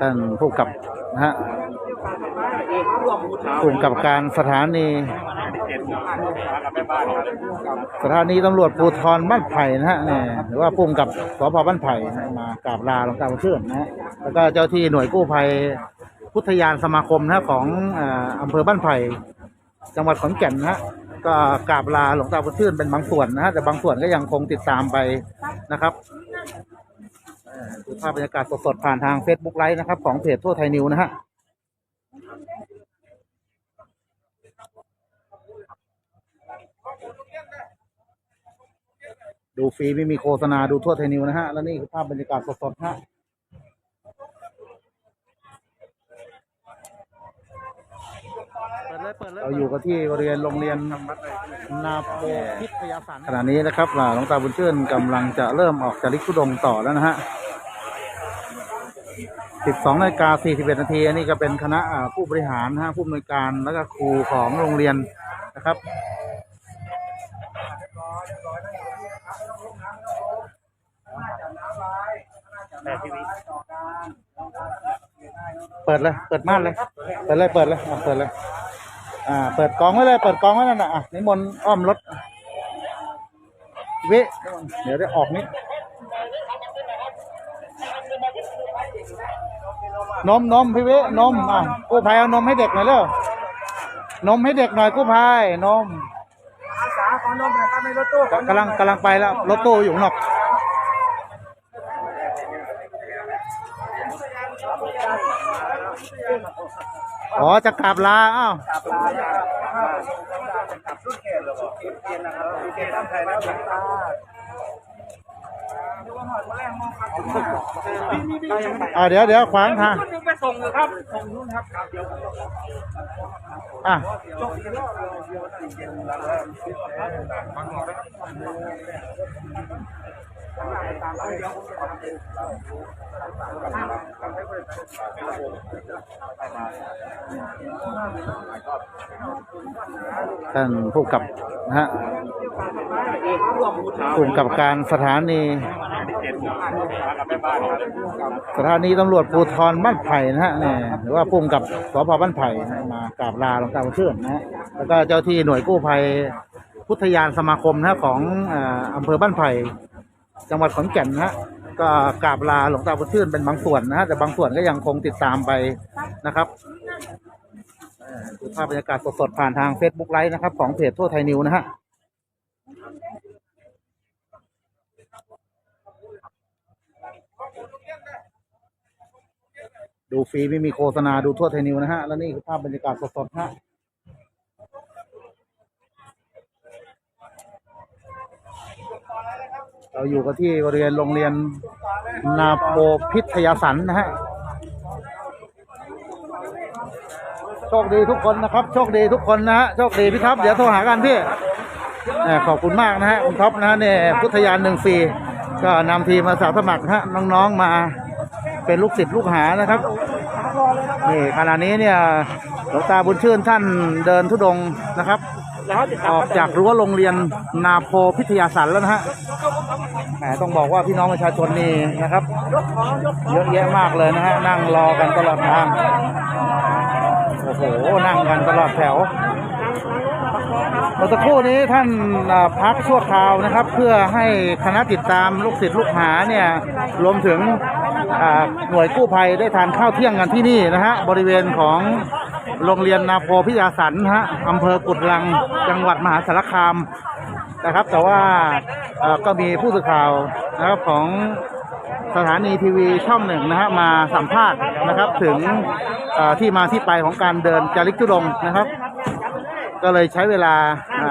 ท่านผู้กับนะฮะผู้กำกับการสถานี สถานีตำรวจภูธรบ้านไผ่นะฮะเนี่ยหรือว่าผู้กำกับสพบ้านไผ่มากราบลาหลวงตาบุญเชื่อนะฮะแล้วก็เจ้าที่หน่วยกู้ภัย พุทธยานสมาคมนะฮะของอำเภอบ้านไผ่จังหวัดขอนแก่นนะฮะก็กราบลาหลวงตาบุญเชื่อนเป็นบางส่วนนะฮะแต่บางส่วนก็ยังคงติดตามไปนะครับเอ่อดูภาพบรรยากาศสดๆผ่านทาง Facebook ไลฟ์นะครับ ของเพจทั่วไทยนิวนะฮะดูฟรีไม่มีโฆษณาดูทั่วไทยนิวนะฮะ แล้วนี่คือภาพบรรยากาศสดๆฮะ เราอยู่กันที่บริเวณโรงเรียนนาโปพิทยาสันขณะนี้นะครับอ่าหลวงตาบุญเชื่นกำลังจะเริ่มออกจากลิขุดงค์ต่อแล้วนะฮะ12นาฬิกา41นาทีอันนี้ก็เป็นคณะอ่าผู้บริหารนะฮะผู้อำนวยการแล้วก็ครูของโรงเรียนนะครับเปิดเลย เปิดม่านเลย เปิดเลย เปิดเลยอะเปิดเลย อ่า เปิดกองไว้เลย เปิดกองไว้นั่นน่ะอะนิมนต์อ้อมรถวิเดี๋ยวได้ออกนี้นมนมพี่วินมอะกู้ภัยเอานมให้เด็กหน่อยเร็วนมให้เด็กหน่อยกู้ภัยนมอาสาขอนมหน่อยครับในรถตู้กำลังกำลังไปแล้วรถตู้อยู่ข้างนอก อ๋อจะกลับลาอ้าวกับลากับรุ่นเกศรุ่นเกศนะครับรุ่นเกศตั้งใจแล้วหลวงตาดูว่าหอดมาแรงมองครับมีมีมีอ่าเดี๋ยวเดี๋ยวขวางทางรุ่นหนึ่งไปส่งเลยครับส่งรุ่นครับเดี๋ยวอะจ ท่านผู้กับนะฮะผู้กำกับการสถานีสถานีตำรวจภูธรบ้านไผ่นะฮะเนี่ยหรือว่าผู้กกับสพบ้านไผ่นะมากราบลาหลวงตาบุญเชื่อนนะฮะแล้วก็เจ้าที่หน่วยกู้ภัยพุทธยานสมาคมนะของอ่ออำเภอบ้านไผ่ จังหวัดขอนแก่นนะฮะก็กราบลาหลวงตาบุญชื่นเป็นบางส่วนนะฮะแต่บางส่วนก็ยังคงติดตามไปนะครับดูภาพบรรยากาศสดๆผ่านทาง Facebook ไลฟ์นะครับ ของเพจทั่วไทยนิวนะฮะดูฟรีไม่มีโฆษณาดูทั่วไทยนิวนะฮะ แล้วนี่คือภาพบรรยากาศสดๆฮะ เราอยู่กันที่บริเวณโรงเรียนนาโปพิทยาสันนะฮะโชคดีทุกคนนะครับ โชคดีทุกคนนะฮะโชคดีพี่ท็อปเดี๋ยวโทรหากันพี่ขอบคุณมากนะฮะคุณท็อปนะฮะเนี่ยพุทธยานหนึ่งฟรีก็นำทีมาสาสมัครนะฮะน้องๆมาเป็นลูกศิษย์ลูกหานะครับนี่ขณะนี้เนี่ยหลวงตาบุญชื่นท่านเดินทุดงนะครับ ออกจากรั้วโรงเรียนนาโพพิทยาสันแล้วนะฮะ แหมต้องบอกว่าพี่น้องประชาชนนี่นะครับ เยอะแยะมากเลยนะฮะนั่งรอกันตลอดทางโอ้โหนั่งกันตลอดแถวเมื่อสักครู่นี้ท่านพักชั่วคราวนะครับ เพื่อให้คณะติดตามลูกศิษย์ลูกหาเนี่ยรวมถึงหน่วยกู้ภัยได้ทานข้าวเที่ยงกันที่นี่นะฮะบริเวณของโรงเรียนนาโพพิยาสันฮะอำเภอกุดลังจังหวัดมหาสารคาม นะครับ แต่ว่าก็มีผู้สื่อข่าวนะครับของสถานีทีวีช่องหนึ่งนะฮะมาสัมภาษณ์นะครับ ถึงที่มาที่ไปของการเดินจาริกทุดงนะครับ ก็เลยใช้เวลาอ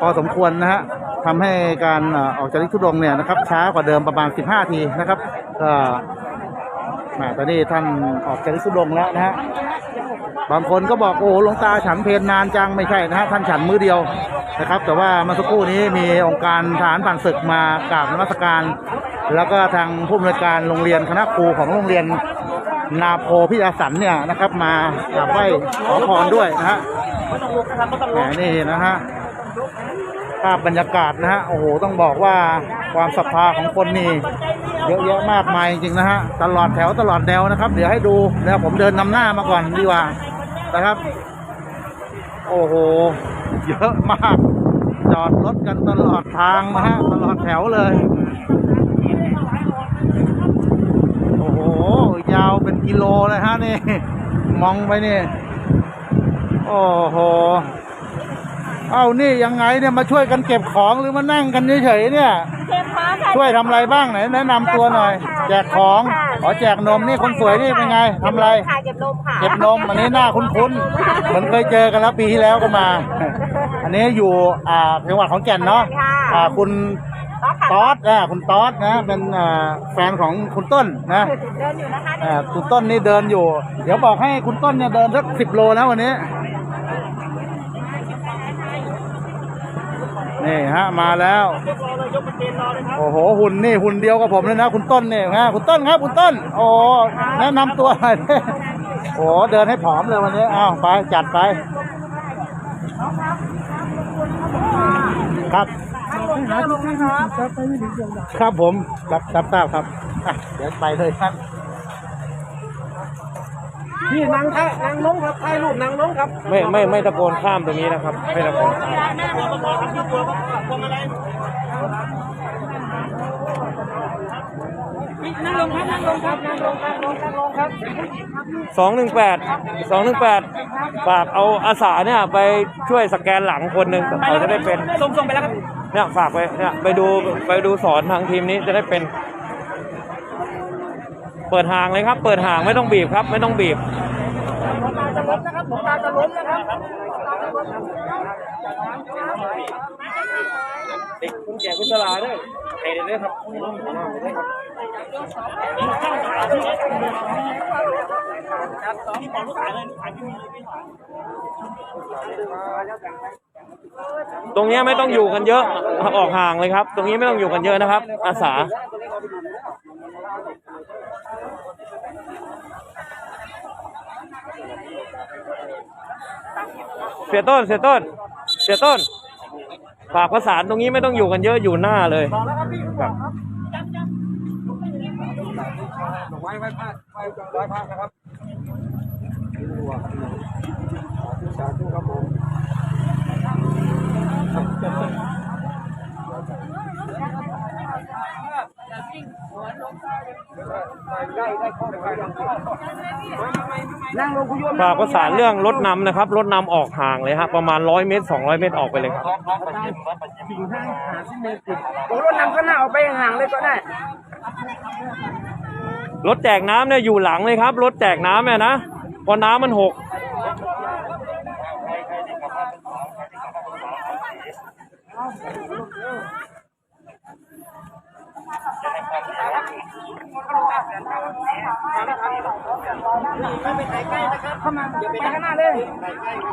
พอสมควรนะฮะทำให้การออกจากลิทุดงเนี่ยนะครับ ช้ากว่าเดิมประมาณ 15 ทีนะครับก็แหมตอนนี้ท่านออกจากลิทุดงแล้วนะฮะ บางคนก็บอกโอ้หลวงตาฉันเพลนนานจังไม่ใช่นะฮะท่านฉันมือเดียวนะครับ แต่ว่ามื่อสักครู่นี้มีองค์การทหารผ่านศึกมากราบนมัสการ แล้วก็ทางผู้อำนวยการโรงเรียนคณะครูของโรงเรียนนาโพพิอาสันเนี่ยนะครับมากราบไหว้ขอพรด้วยนะฮะแหมนี่นะฮะภาพบรรยากาศนะฮะโอ้โหต้องบอกว่าความศรัทธาของคนนี่เยอะแยะมากมายจริงๆนะฮะตลอดแถวตลอดแนวนะครับ เดี๋ยวให้ดูนะครับผมเดินนำหน้ามาก่อนดีกว่า นะครับ โอ้โห เยอะมาก จอดรถกันตลอดทางนะฮะ ตลอดแถวเลย โอ้โห ยาวเป็นกิโลเลยฮะนี่ มองไปนี่ โอ้โห เอ้านี่ยังไงเนี่ยมาช่วยกันเก็บของหรือมานั่งกันเฉยๆเนี่ย เก็บของค่ะช่วยทำอะไรบ้างไหนแนะนำตัวหน่อย แจกของอ๋อแจกนมนี่คนสวยนี่เป็นไงทำอะไรค่ะเก็บน มค่ะเก็บนมอันนี้หน้าคุ้นๆเหมือนเคยเจอกันแล้วปีที่แล้วก็มา อันนี้อยู่อ่าจังหวัดของแก่นเนาะอ่าคุณก็ค่ะต๊อดอ่าคุณต๊อดนะเป็นอ่าแฟนของคุณต้นนะเดินอยู่นะคะอ่าคุณต้นนี่เดินอยู่ เดี๋ยวบอกให้คุณต้นเนี่ยเดินสักสิบโลแล้ววันนี้นี่ฮะมาแล้วโอ้โหหุ่นนี่หุ่นเดียวกับผมเลยนะ คุณต้นเนี่ยฮะคุณต้นครับ คุณต้น โอ้แนะนำตัวหน่อยดิ โอ้เดินให้ผอมเลยวันนี้ อ้าว ไป จัดไป ครับ ครับผม รับรับทราบครับอะเดี๋ยวไปเลยครับ พี่นางแท้นางลงครับถ่ายรูปนางลงครับไม่ไม่ไม่ตะโกนข้ามตรงนี้นะครับ ไม่ตะโกนข้าม นั่งลงครับนั่งลงครับนั่งลงนั่งลงนั่งลงครับสองหนึ่งแปดสองหนึ่งแปดฝากเอาอาสาเนี่ยไปช่วยสแกนหลังคนหนึ่งเขาจะได้เป็นส่งส่งไปแล้วครับเนี่ยฝากไปเนี่ยไปดูไปดูสอนทางทีมนี้จะได้เป็น เปิดห่างเลยครับ เปิดห่างไม่ต้องบีบครับ ไม่ต้องบีบหลวงตาจะล้มนะครับหลวงตาจะล้มนะครับเด็กคุณแก่คุณชราด้วยเตะเลยครับ ตรงเนี้ไม่ต้องอยู่กันเยอะออกห่างเลยครับ ตรงนี้ไม่ต้องอยู่กันเยอะนะครับ อาสาเสียต้นเสียต้นเสียต้นฝากประสานตรงนี้ไม่ต้องอยู่กันเยอะอยู่หน้าเลยครับ ไว้ไว้พาดไว้ไว้พาดนะครับสาธุครับผมได้ได้ข้อมูลนั่งลงคุณโยมฝากประสานเรื่องรถนำนะครับ รถนำออกห่างเลยฮะประมาณร้อยเมตรสองร้อยเมตรออกไปเลยครับรถนำก็น่าเอาไปห่างเลยก็ได้ รถแจกน้ำเนี่ยอยู่หลังเลยครับ รถแจกน้ำเนี่ยนะพอน้ำมันหกเข้ามาเดี๋ยวไปข้างหน้าเลยไปข้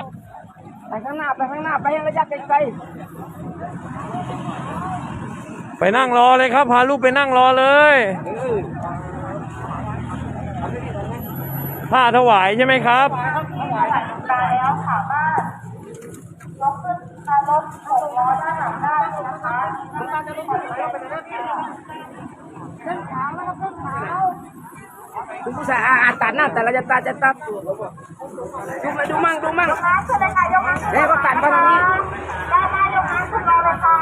า งหน้าไปข้างหน้าไปยังระยะไกลไปนั่งรอเลยครับ พาลูกไปนั่งรอเลยผ้าถวายใช่ไหมครับมาแล้วค่ะบ้านยกขึ้นมารถหกล้อด้านหลังได้เลยนะคะขึ้นขาแล้วก็ขึ้นขาๆคุณผู้ชายอ่าตัดหน้าแต่เราจะตัดจะตัด ดูมาดูมั่งดูมั่งน้ำขึ้นเลยค่ะยกน้ำขึ้นเฮ้ยก็ตัดมาทางนี้ด้านหน้ายกน้ำขึ้นมาเลยค่ะ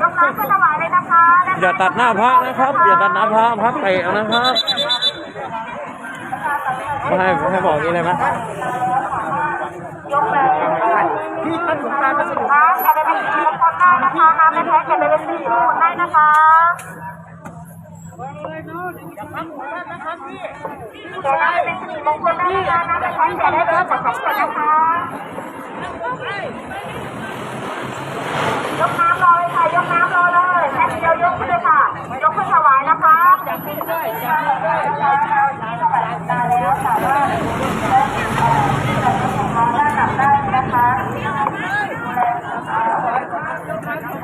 ยกน้ำขึ้นถวายเลยนะคะอย่าตัดหน้าพระนะครับ อย่าตัดหน้าพระพระเตะนะครับไม่ให้ให้บอกอย่างนี้เลยไหมยกแบบพี่ท่านหลวงตาจะสนุกน้ำกระดาษสีน้ำคนได้นะคะน้ำไม่แพ้กระดาษสีหมุนได้นะคะ ยกน้ำรอเลยค่ะ ยกน้ำรอเลยแค่เดียวยกขึ้นเลยค่ะ ยกขึ้นถวายนะคะยจัน้วขึ้นด้ยจับ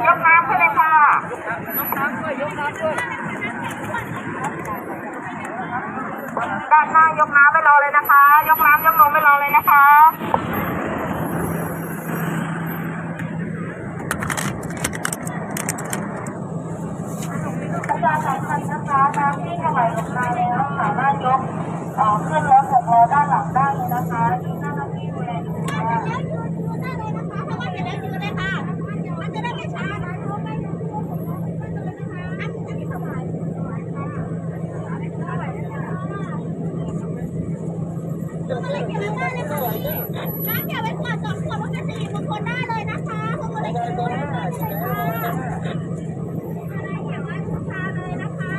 ยกน้ำขึ้นเลยค่ะ ยกน้ำด้วยยกน้ำด้วย ด้านหน้ายกน้ำไม่รอเลยนะคะ ยกน้ำยกนมไม่รอเลยนะคะประชาสัมพันธ์นะคะน้ำที่ถวายลงมาแล้วสามารถยกเอ่อขึ้นรถหกล้อด้านหลังได้เลยนะคะที่หน้าหน้าที่ดูแลอยู่ค่ะ น้ำเก็บ ไว้ขวดสองขวดมันเป็นสิริมงคลได้เลยนะคะพวงมาลัยคิ้วนะคะเลยค่ะอะไรเก็บไว้บูชาเลยนะคะ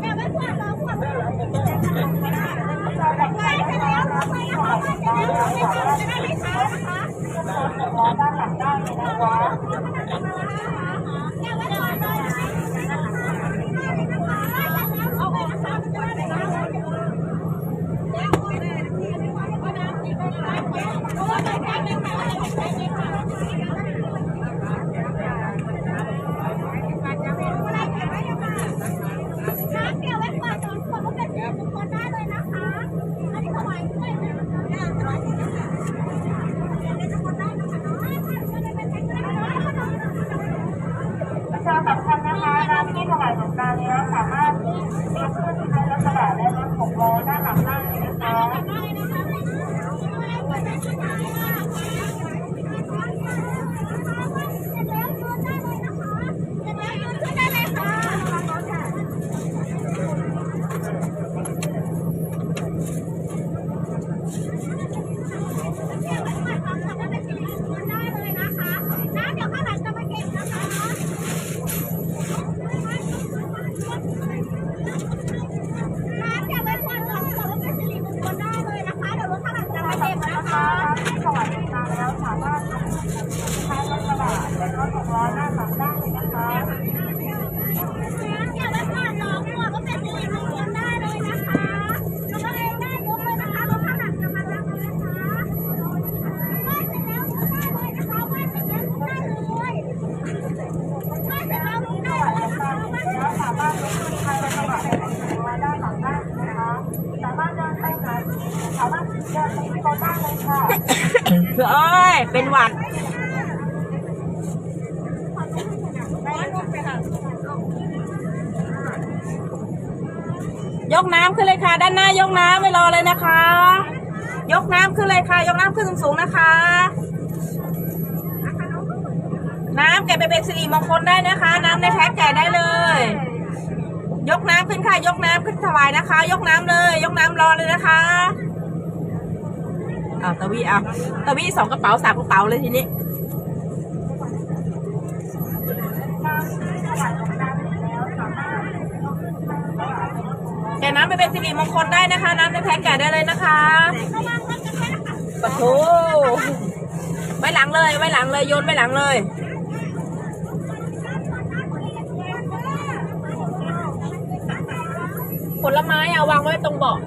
เก็บไว้ขวดสองขวดไม่ต้องไปเสร็จแล้วไปนะคะไปเสร็จแล้วจะได้ไม่ช้านะคะ ด้านหลังได้เลยนะคะ เก็บไว้ก่อนเลยนะคะเอาไปนะคะมันจะได้ไม่ช้า น้ำเกี่ยวไว้ก่อนสองขวดก็เป็นสิริมงคลได้เลยนะคะ อันนี้ถวายด้วยนะถวายด้วยนะคะเป็นมงคลได้นะคะน้อยค่ะจะได้เป็นเป็นน้อยค่ะ ประชาสัมพันธ์นะคะน้ำที่ถวายหลวงตาแล้วสามารถเรียกขึ้นในรถกระบะและรถ หกล้อด้านหลังได้เลยนะคะ น้ำเก็บไว้ขวดสองขวดก็เป็นสิริมงคลได้เลยนะคะ เดี๋ยวรถข้างหลังจะมาเก็บนะคะ ที่ถวายหลวงตาแล้วสามารถใช้รถกระบะและรถหกล้อด้านหลังได้เลยนะคะ น้ำเก็บไว้ขวดสองขวดก็เป็นสิริมงคลได้เลยนะคะแล้วก็เองได้ยกเลยนะคะรถข้างหลังจะมารับเลยนะคะไหว้เสร็จแล้วได้เลยนะคะไหว้เสร็จแล้วได้เลยไหว้เสร็จแล้วได้เลยนะคะไหว้เสร็จ แล้วสามารถยกขึ้นใช้รถกระบะและรถหกล้อด้านหลังได้นะคะ สามารถเดินไปหาสามารถเดินไปที่รถได้เลย ค่ะเอ้ย เป็นหวัดยกน้ำขึ้นเลยค่ะ ด้านหน้ายกน้ำไม่รอเลยนะคะ ยกน้ำขึ้นเลยค่ะ ยกน้ำขึ้นสูงๆนะคะ น้ำแกไปเป็นสิริมงคลได้นะคะ น้ำในแพ็คแกได้เลย ยกน้ำขึ้นค่ะ ยกน้ำขึ้นถวายนะคะ ยกน้ำเลย ยกน้ำรอเลยนะคะ อ้าตะวีเอาตะวีสองกระเป๋าสามกระเป๋าเลยทีนี้แกะน้ำไปเป็นสิริมงคลได้นะคะ น้ำในแพ็คแกะได้เลยนะคะปะโถไว้หลังเลยไว้หลังเลยโยนไว้หลังเลยผลไม้เอาวางไว้ตรงเบาะ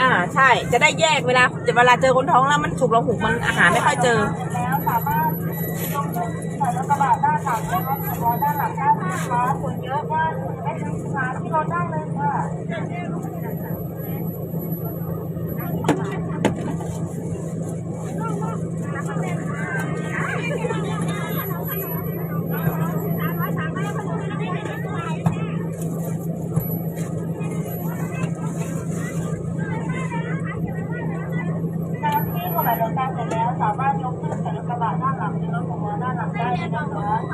อ่าใช่ จะได้แยกเวลาเวลาเจอคนท้องแล้วมันฉุกเราหุกมันอาหารไม่ค่อยเจอแล้วสามารถยกขึ้นใส่รถกระบะด้านหลังและรถหกล้อด้านหลังด้นะคะคนเยอะมากไม่ถึงสามที่เราได้เลยค่ะ น้ำที่ถวายหลวงตาเสร็จแล้วสามารถยกขึ้นใส่รถกระบะด้านหลังหรือรถหกล้อด้านหลังได้เลย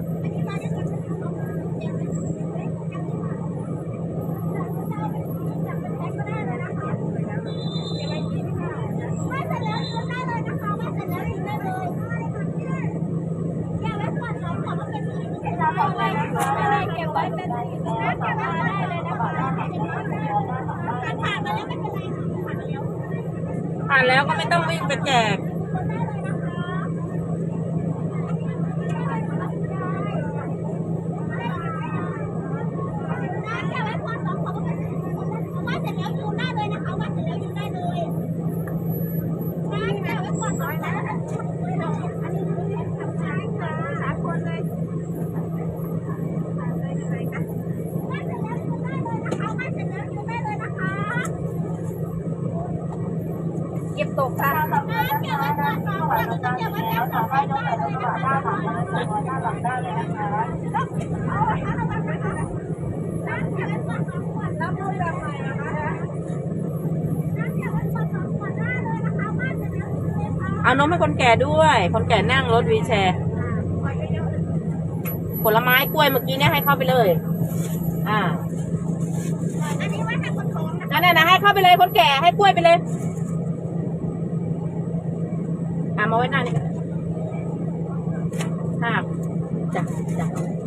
นะคะ เก็บไว้เป็นน้ำเก็บไว้ได้เลยนะคะผ่านมาแล้วไม่เป็นไรค่ะ ผ่านมาแล้วผ่านแล้วก็ไม่ต้องวิ่งไปแจก น้ำเก็บไว้ขวดสองขวดก็เป็นสิริมงคลได้นะคะว่าเสร็จแล้วโยนได้เลยนะคะว่าเสร็จแล้ว เอานมให้คนแก่ด้วย คนแก่นั่งรถวีแชร์ผลไม้กล้วยเมื่อกี้เนี่ยให้เข้าไปเลย อ่า อันนี้ไว้ให้คนท้องนะนั่นนะนะให้เข้าไปเลยคนแก่ให้กล้วยไปเลย อ่ามาไว้หน้านี่ ภาพจาจ้ะจ้ะ